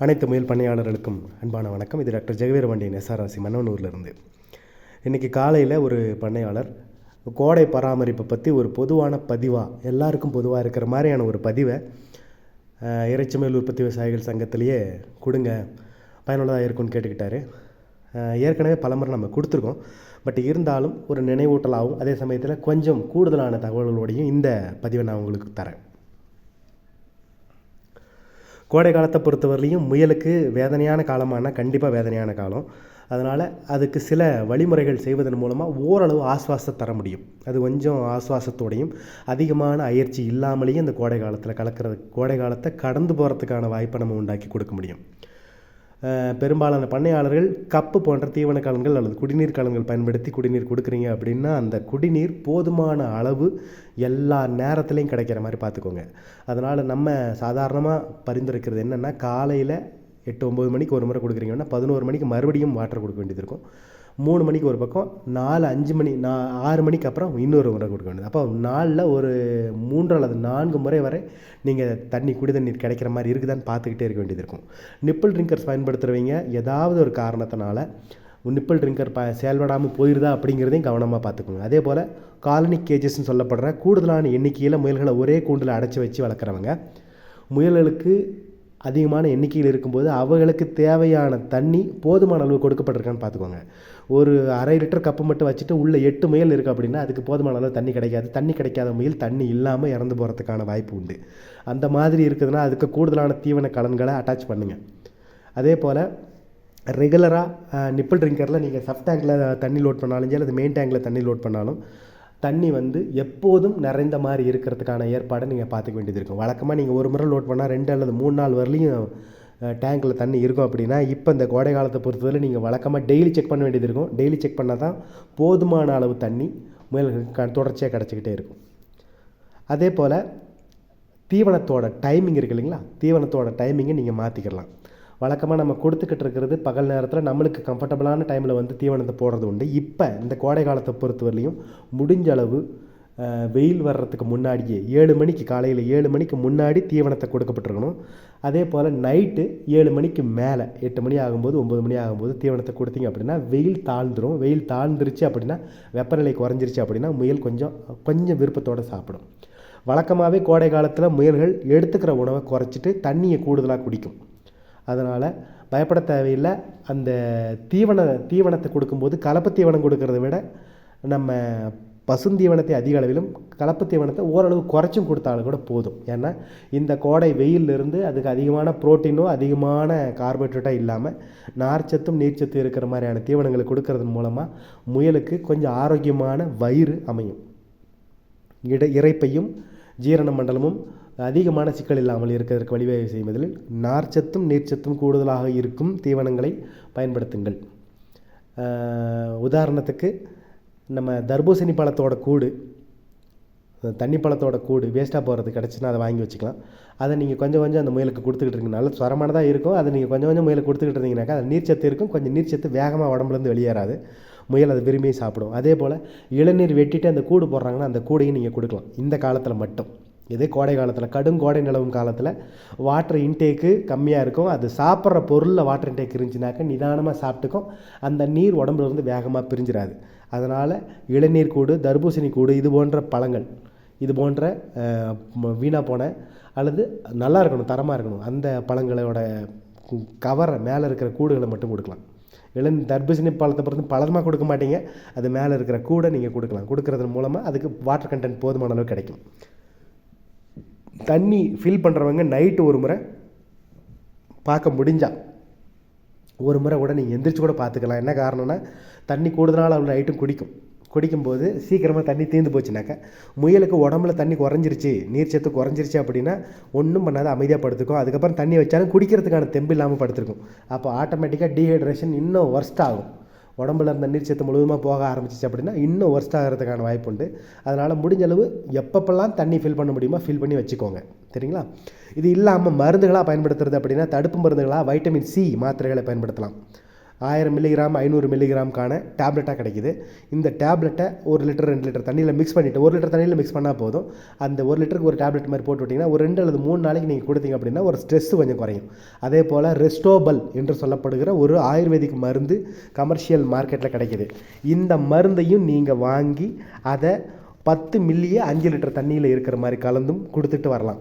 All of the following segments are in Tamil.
அனைத்து முயல் பண்ணையாளர்களுக்கும் அன்பான வணக்கம். இது டாக்டர் ஜெகவீரபாண்டியன் எஸ்ஆர்ஆர்சி மன்னனூர்லேருந்து. இன்றைக்கி காலையில் ஒரு பண்ணையாளர் கோடை பராமரிப்பை பற்றி ஒரு பொதுவான பதிவாக எல்லாருக்கும் பொதுவாக இருக்கிற மாதிரியான ஒரு பதிவை அஹ், உற்பத்தி விவசாயிகள் சங்கத்திலேயே கொடுங்க. பயனுள்ளதாக இருக்கும்னு கேட்டுக்கிட்டாரு. ஏற்கனவே பலமுறை நம்ம கொடுத்துருக்கோம். பட் இருந்தாலும் ஒரு நினைவூட்டலாகவும் அதே சமயத்தில் கொஞ்சம் கூடுதலான தகவல்களோடையும் இந்த பதிவை நான் உங்களுக்கு தரேன். கோடை காலத்தை பொறுத்தவரையிலையும் முயலுக்கு வேதனையான காலமானால் கண்டிப்பாக வேதனையான காலம். அதனால் அதுக்கு சில வழிமுறைகள் செய்வதன் மூலமாக ஓரளவு ஆஸ்வாசத்தை தர முடியும். அது கொஞ்சம் ஆஸ்வாசத்தோடையும் அதிகமான அயற்சி இல்லாமலேயும் இந்த கோடை காலத்தில் கலக்கிறது கோடை காலத்தை கடந்து போகிறதுக்கான வாய்ப்பை நம்ம உண்டாக்கி கொடுக்க முடியும். பெரும்பாலான பண்ணையாளர்கள் கப்பு போன்ற தீவன கலன்கள் அல்லது குடிநீர் கலன்கள் பயன்படுத்தி குடிநீர் கொடுக்குறீங்க அப்படின்னா அந்த குடிநீர் போதுமான அளவு எல்லா நேரத்துலையும் கிடைக்கிற மாதிரி பார்த்துக்கோங்க. அதனால் நம்ம சாதாரணமாக பரிந்துரைக்கிறது என்னென்னா காலையில் எட்டு ஒம்பது மணிக்கு ஒரு முறை கொடுக்குறீங்கன்னா பதினோரு மணிக்கு மறுபடியும் வாட்டர் கொடுக்க வேண்டியது இருக்கும். மூணு மணிக்கு ஒரு பக்கம் நாலு அஞ்சு மணி நா ஆறு மணிக்கு அப்புறம் இன்னொரு முறை கொடுக்க வேண்டியது. அப்போ நாளில் ஒரு மூன்று அல்லது நான்கு முறை வரை நீங்கள் தண்ணி குடி தண்ணீர் கிடைக்கிற மாதிரி இருக்குதான்னு பார்த்துக்கிட்டே இருக்க வேண்டியது இருக்கும். நிப்பிள் ட்ரிங்கர்ஸ் பயன்படுத்துகிறவங்க ஏதாவது ஒரு காரணத்தினால நிப்பிள் ட்ரிங்கர் ப செயல்படாமல் போயிருதா அப்படிங்கிறதையும் கவனமாக பார்த்துக்கோங்க. அதே போல் காலனி கேஜஸ்ன்னு சொல்லப்படுற கூடுதலான எண்ணிக்கையில் முயல்களை ஒரே கூண்டில் அடைச்சி வச்சு வளர்க்குறவங்க முயல்களுக்கு அதிகமான எண்ணிக்கையில் இருக்கும்போது அவர்களுக்கு தேவையான தண்ணி போதுமான அளவு கொடுக்கப்பட்டிருக்கான்னு பார்த்துக்கோங்க. ஒரு அரை லிட்டர் கப்பு மட்டும் வச்சுட்டு உள்ளே எட்டு முயல் இருக்குது அப்படின்னா அதுக்கு போதுமான அளவு தண்ணி கிடைக்காது. தண்ணி கிடைக்காத முயல் தண்ணி இல்லாமல் இறந்து போகிறதுக்கான வாய்ப்பு உண்டு. அந்த மாதிரி இருக்குதுன்னா அதுக்கு கூடுதலான தீவன கலன்களை அட்டாச் பண்ணுங்கள் அதே போல் ரெகுலராக நிப்பிள் ட்ரிங்கரில் நீங்கள் சப் டேங்கில் தண்ணி லோட் பண்ணாலும் சரி அது மெயின் டேங்கில் தண்ணி லோட் பண்ணாலும் தண்ணி வந்து எப்போதும் நிறைந்த மாதிரி இருக்கிறதுக்கான ஏற்பாடை நீங்கள் பார்த்துக்க வேண்டியது இருக்கும். வழக்கமாக நீங்கள் ஒரு முறை லோட் பண்ணால் ரெண்டு அல்லது மூணு நாள் வரலையும் டேங்க்கில் தண்ணி இருக்கும் அப்படின்னா இப்போ இந்த கோடை காலத்தை பொறுத்தவரை நீங்கள் வழக்கமாக டெய்லி செக் பண்ண வேண்டியது இருக்கும். டெய்லி செக் பண்ணால் தான் போதுமான அளவு தண்ணி முயல்களுக்கு க- தொடர்ச்சியாக கிடச்சிக்கிட்டே இருக்கும். அதே போல் தீவனத்தோட டைமிங் இருக்கு இல்லைங்களா? தீவனத்தோட டைமிங்கை நீங்கள் மாற்றிக்கிடலாம் வழக்கமாக நம்ம கொடுத்துக்கிட்டு இருக்கிறது பகல் நேரத்தில் நம்மளுக்கு கம்ஃபர்டபுளான டைமில் வந்து தீவனத்தை போடுறது உண்டு. இப்போ இந்த கோடை காலத்தை பொறுத்தவரையிலையும் முடிஞ்ச அளவு வெயில் வர்றதுக்கு முன்னாடியே ஏழு மணிக்கு காலையில் ஏழு மணிக்கு முன்னாடி தீவனத்தை கொடுக்கப்பட்டிருக்கணும். அதே போல் நைட்டு ஏழு மணிக்கு மேலே எட்டு மணி ஆகும்போது ஒம்பது மணி ஆகும்போது தீவனத்தை கொடுத்தீங்க அப்படின்னா வெயில் தாழ்ந்துரும். வெயில் தாழ்ந்துருச்சு அப்படின்னா வெப்பநிலை குறைஞ்சிருச்சு அப்படின்னா முயல் கொஞ்சம் கொஞ்சம் விருப்பத்தோடு சாப்பிடும். வழக்கமாகவே கோடை காலத்தில் முயல்கள் எடுத்துக்கிற உணவை குறைச்சிட்டு தண்ணியை கூடுதலாக குடிக்கும். அதனால் பயப்பட தேவையில்லை. அந்த தீவன தீவனத்தை கொடுக்கும்போது கலப்பு தீவனம் கொடுக்கறத விட நம்ம பசுந்தீவனத்தை அதிக அளவிலும் கலப்பு தீவனத்தை ஓரளவு குறைச்சும் கொடுத்தாலும் கூட போதும். ஏன்னா இந்த கோடை வெயிலிருந்து அதுக்கு அதிகமான புரோட்டீனோ அதிகமான கார்போஹைட்ரேட்டோ இல்லாமல் நார்ச்சத்தும் நீர்ச்சத்தும் இருக்கிற மாதிரியான தீவனங்களை கொடுக்கறது மூலமாக முயலுக்கு கொஞ்சம் ஆரோக்கியமான வயிறு அமையும். இட இறைப்பையும் ஜீரண மண்டலமும் அதிகமான சிக்கல் இல்லாமல் இருக்கிறதற்கு வழிவகை செய்வதில் நார்ச்சத்தும் நீர்ச்சத்தும் கூடுதலாக இருக்கும் தீவனங்களை பயன்படுத்துங்கள். உதாரணத்துக்கு நம்ம தர்பூசணி பழத்தோட கூடு தண்ணி பழத்தோட கூடு வேஸ்ட்டாக போகிறது கிடச்சின்னா அதை வாங்கி வச்சுக்கலாம். அதை நீங்கள் கொஞ்சம் கொஞ்சம் அந்த முயலுக்கு கொடுத்துக்கிட்டு இருக்கீங்க. நல்ல சுரமானதாக இருக்கும். அதை நீங்கள் கொஞ்சம் கொஞ்சம் முயலுக்கு கொடுத்துக்கிட்டு இருந்தீங்கன்னாக்கா அது நீர்ச்சத்து இருக்கும். கொஞ்சம் நீர்ச்சத்து வேகமாக உடம்புலேருந்து வெளியேறாது. முயல் அதை விரும்பி சாப்பிடும். அதே போல் இளநீர் வெட்டிட்டு அந்த கூடு போடுறாங்கன்னா அந்த கூடையும் நீங்கள் கொடுக்கலாம். இந்த காலத்தில் மட்டும். இதே கோடை காலத்தில் கடும் கோடை நிலவும் காலத்தில் வாட்டர் இன்டேக்கு கம்மியாக இருக்கும். அது சாப்பிட்ற பொருளில் வாட்டர் இன்டேக் இருந்துச்சுனாக்கா நிதானமாக சாப்பிட்டுக்கும். அந்த நீர் உடம்புல இருந்து வேகமாக பிரிஞ்சிடாது அதனால் இளநீர் கூடு தர்பூசணி கூடு இது போன்ற பழங்கள் இது போன்ற வீணாக போன அல்லது நல்லா இருக்கணும் தரமாக இருக்கணும் அந்த பழங்களோட கவரை மேலே இருக்கிற கூடுகளை மட்டும் கொடுக்கலாம். இளநீர் தர்பூசணி பழத்தை பொறுத்து பழமாக கொடுக்க மாட்டீங்க. அது மேலே இருக்கிற கூடை நீங்கள் கொடுக்கலாம். கொடுக்கறது மூலமாக அதுக்கு வாட்டர் கண்டென்ட் போதுமான அளவு கிடைக்கும். தண்ணி ஃபில் பண்ணுறவங்க நைட்டு ஒரு முறை பார்க்க முடிஞ்சா ஒரு முறை கூட நீங்கள் எந்திரிச்சு கூட பார்த்துக்கலாம். என்ன காரணம்னா தண்ணி கூடுதலாக அவ்வளோ நைட்டும் குடிக்கும். குடிக்கும்போது சீக்கிரமாக தண்ணி தீர்ந்து போச்சுனாக்கா முயலுக்கு உடம்புல தண்ணி குறைஞ்சிருச்சு நீர்ச்சத்து குறைஞ்சிருச்சு அப்படின்னா ஒன்றும் பண்ணாத அமைதியாக படுத்துக்கும் அதுக்கப்புறம் தண்ணி வச்சாலும் குடிக்கிறதுக்கான தெம்பு இல்லாமல் படுத்துருக்கும். அப்போ ஆட்டோமேட்டிக்காக டீஹைட்ரேஷன் இன்னும் ஒர்ஸ்ட் ஆகும். உடம்புல இருந்த நீர்ச்சத்து முழுவதுமாக போக ஆரம்பிச்சிச்சு அப்படின்னா இன்னும் ஒர்ஸ்ட் ஆகிறதுக்கான வாய்ப்பு உண்டு அதனால் முடிஞ்ச அளவு எப்பப்பெல்லாம் தண்ணி ஃபில் பண்ண முடியுமோ ஃபில் பண்ணி வச்சுக்கோங்க. சரிங்களா? இது இல்லாமல் மருந்துகளாக பயன்படுத்துறது அப்படின்னா தடுப்பு மருந்துகளாக வைட்டமின் சி மாத்திரைகளை பயன்படுத்தலாம். ஆயிரம் மில்லிகிராம் ஐநூறு மில்லிகிராம்க்கான டேப்லெட்டாக கிடைக்குது. இந்த டேப்லெட்டை ஒரு லிட்டர் ரெண்டு லிட்டர் தண்ணியில் மிக்ஸ் பண்ணிவிட்டு ஒரு லிட்டர் தண்ணியில் மிக்ஸ் பண்ணால் போதும். அந்த ஒரு லிட்டருக்கு ஒரு டேப்லெட் மாதிரி போட்டு விட்டிங்கன்னா ஒரு ரெண்டு அல்லது மூணு நாளைக்கு நீங்கள் கொடுத்தீங்க அப்படின்னா ஒரு ஸ்ட்ரெஸ் கொஞ்சம் குறையும். அதே போல் ரெஸ்டோபல் என்று சொல்லப்படுகிற ஒரு ஆயுர்வேதிக் மருந்து கமர்ஷியல் மார்க்கெட்டில் கிடைக்கிது. இந்த மருந்தையும் நீங்கள் வாங்கி அதை பத்து மில்லியே அஞ்சு லிட்டர் தண்ணியில் இருக்கிற மாதிரி கலந்தும் கொடுத்துட்டு வரலாம்.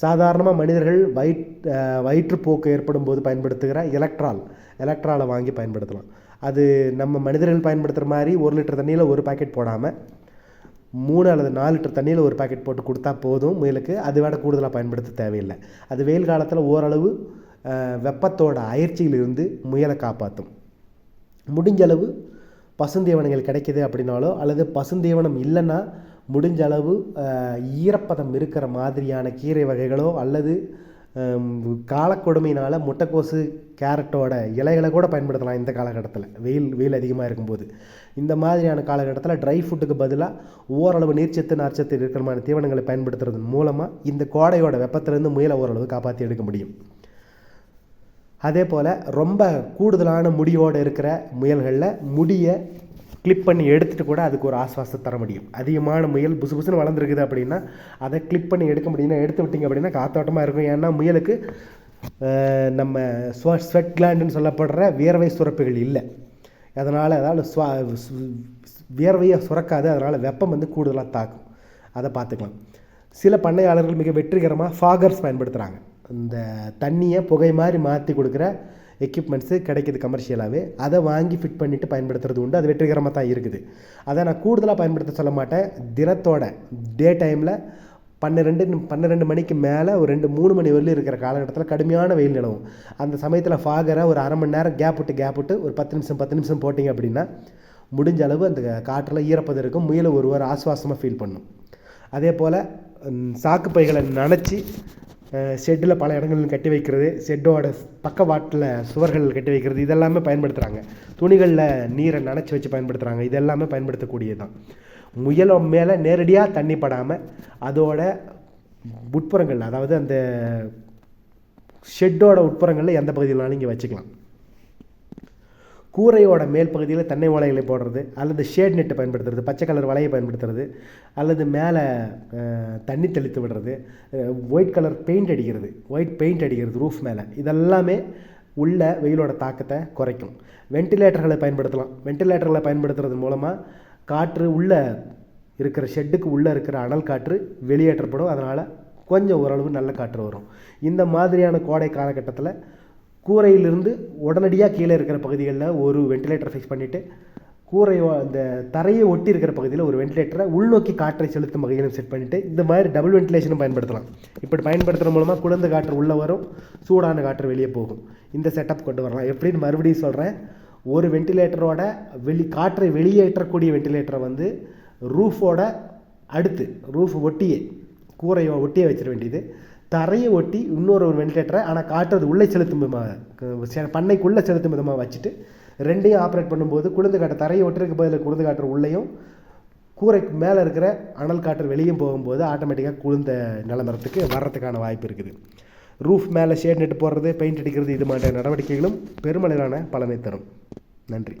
சாதாரணமாக மனிதர்கள் வயிற் வயிற்றுப்போக்கு ஏற்படும் போது பயன்படுத்துகிற எலக்ட்ரால் எலக்ட்ராலை வாங்கி பயன்படுத்தலாம். அது நம்ம மனிதர்கள் பயன்படுத்துகிற மாதிரி ஒரு லிட்டர் தண்ணியில் ஒரு பாக்கெட் போடாமல் மூணு அல்லது நாலு லிட்டர் தண்ணியில் ஒரு பாக்கெட் போட்டு கொடுத்தா போதும் முயலுக்கு. அதை விட கூடுதலாக பயன்படுத்த தேவையில்லை. அது வெயில் காலத்தில் ஓரளவு வெப்பத்தோட அயற்சியிலிருந்து முயலை காப்பாற்றும் முடிஞ்சளவு பசுந்தீவனங்கள் கிடைக்கிது அப்படின்னாலோ அல்லது பசுந்தீவனம் இல்லைன்னா முடிஞ்ச அளவு ஈரப்பதம் இருக்கிற மாதிரியான கீரை வகைகளோ அல்லது காலக்கொடுமையினால் முட்டைக்கோசு கேரட்டோட இலைகளை கூட பயன்படுத்தலாம் இந்த காலகட்டத்தில். வெயில் வெயில் அதிகமாக இருக்கும்போது. இந்த மாதிரியான காலகட்டத்தில் ட்ரை ஃபுட்டுக்கு பதிலாக ஓரளவு நீர்ச்சத்து நார்ச்சத்து இருக்கிற மாதிரி தீவனங்களை பயன்படுத்துறதன் மூலமாக இந்த கோடையோட வெப்பத்திலேருந்து முயலை ஓரளவு காப்பாற்றி எடுக்க முடியும். அதே போல் ரொம்ப கூடுதலான முடியோடு இருக்கிற முயல்களில் முடியை கிளிப் பண்ணி எடுத்துகிட்டு கூட அதுக்கு ஒரு ஆஸ்வாசம் தர முடியும். அதிகமான முயல் புசு புசுன்னு வளர்ந்துருக்குது அப்படின்னா அதை கிளிப் பண்ணி எடுக்க முடியும்னா எடுத்து விட்டிங்க அப்படின்னா காத்தோட்டமாக இருக்கும். ஏன்னா முயலுக்கு நம்ம ஸ்வ ஸ்வெட் கிளாண்டுன்னு சொல்லப்படுற வியர்வை சுரப்புகள் இல்லை. அதனால் அதாவது சுவா வியர்வையை சுரக்காது. அதனால் வெப்பம் வந்து கூடுதலாக தாக்கும். அதை பார்த்துக்கலாம். சில பண்ணையாளர்கள் மிக வெற்றிகரமாக ஃபாகர்ஸ் பயன்படுத்துகிறாங்க இந்த தண்ணியை புகை மாதிரி மாற்றி கொடுக்குற எக்யூப்மெண்ட்ஸு கிடைக்குது கமர்ஷியலாகவே அதை வாங்கி ஃபிட் பண்ணிவிட்டு பயன்படுத்துறது உண்டு. அது வெற்றிகரமாக தான் இருக்குது. அதை நான் கூடுதலாக பயன்படுத்த சொல்ல மாட்டேன். தினத்தோட டே டைமில் பன்னிரெண்டு பன்னிரெண்டு மணிக்கு மேலே ஒரு ரெண்டு மூணு மணி வரலையும் இருக்கிற காலகட்டத்தில் கடுமையான வெயில் நிலவும். அந்த சமயத்தில் ஃபாகரை ஒரு அரை மணி நேரம் கேப் விட்டு கேப் விட்டு ஒரு பத்து நிமிஷம் பத்து நிமிஷம் போட்டிங்க அப்படின்னா முடிஞ்ச அளவு அந்த காற்றில் ஈரப்பதம் இருக்கும். முயல ஒருவர் ஆசுவாசமாக ஃபீல் பண்ணும். அதே போல் சாக்கு பைகளை நனைச்சி ஷெட்டில் பல இடங்களில் கட்டி வைக்கிறது ஷெட்டோட பக்கவாட்டில் சுவர்கள் கட்டி வைக்கிறது இதெல்லாமே பயன்படுத்துகிறாங்க துணிகளில் நீரை நனைச்சி வச்சு பயன்படுத்துகிறாங்க இதெல்லாமே பயன்படுத்தக்கூடியது தான் முயல மேலே நேரடியாக தண்ணி படாமல் அதோட உட்புறங்கள் அதாவது அந்த ஷெட்டோட உட்புறங்களில் எந்த பகுதியிலாலும் இங்கே வச்சுக்கலாம். கூரையோட மேல் பகுதியில் தென்னை ஓலைகளை போடுறது அல்லது ஷேட் நெட்டை பயன்படுத்துறது பச்சை கலர் வலையை பயன்படுத்துறது அல்லது மேலே தண்ணி தெளித்து விடுறது ஒயிட் கலர் பெயிண்ட் அடிக்கிறது ஒயிட் பெயிண்ட் அடிக்கிறது ரூஃப் மேலே. இதெல்லாமே உள்ள வெயிலோட தாக்கத்தை குறைக்கும். வென்டிலேட்டர்களை பயன்படுத்தலாம். வென்டிலேட்டர்களை பயன்படுத்துறது மூலமாக காற்று உள்ள இருக்கிற ஷெட்டுக்கு உள்ளே இருக்கிற அனல் காற்று வெளியேற்றப்படும். அதனால் கொஞ்சம் ஓரளவு நல்ல காற்று வரும். இந்த மாதிரியான கோடை காலகட்டத்தில் கூரையிலிருந்து உடனடியாக கீழே இருக்கிற பகுதிகளில் ஒரு வென்டிலேட்டர் ஃபிக்ஸ் பண்ணிவிட்டு கூரையோ அந்த தரையை ஒட்டி இருக்கிற பகுதியில் ஒரு வென்டிலேட்டரை உள்நோக்கி காற்றை செலுத்தும் வகையிலும் செட் பண்ணிவிட்டு இந்த மாதிரி டபுள் வென்டிலேஷனும் பயன்படுத்தலாம். இப்படி பயன்படுத்துகிற மூலமாக குளிர்ந்த காற்று உள்ளே வரும் சூடான காற்று வெளியே போகும். இந்த செட்டப் கொண்டு வரலாம். எப்படின்னு மறுபடியும் சொல்கிறேன் ஒரு வென்டிலேட்டரோட வெளி காற்றை வெளியேற்றக்கூடிய வென்டிலேட்டரை வந்து ரூஃபோட அடுத்து ரூஃப் ஒட்டியே கூரையை ஒட்டியே வச்சிட வேண்டியது. தரையை ஒட்டி இன்னொரு ஒரு வென்டிலேட்டரை ஆனால் அது உள்ளே செலுத்தும் விதமாக பண்ணைக்குள்ளே செலுத்தும் விதமாக வச்சுட்டு ரெண்டையும் ஆப்ரேட் பண்ணும்போது குளிர்ந்த காற்று தரையை ஒட்டுறதுக்கு பதில் குளிர்ந்த காற்று உள்ளேயும் கூரைக்கு மேலே இருக்கிற அனல் காற்று வெளியும் போகும்போது ஆட்டோமேட்டிக்காக குளிர்ந்த நிலமரத்துக்கு வர்றதுக்கான வாய்ப்பு இருக்குது. ரூஃப் மேலே ஷேட் நட்டு போடுறது பெயிண்ட் அடிக்கிறது இது மாதிரி நடவடிக்கைகளும் பெருமளவிலான பலனை தரும். நன்றி.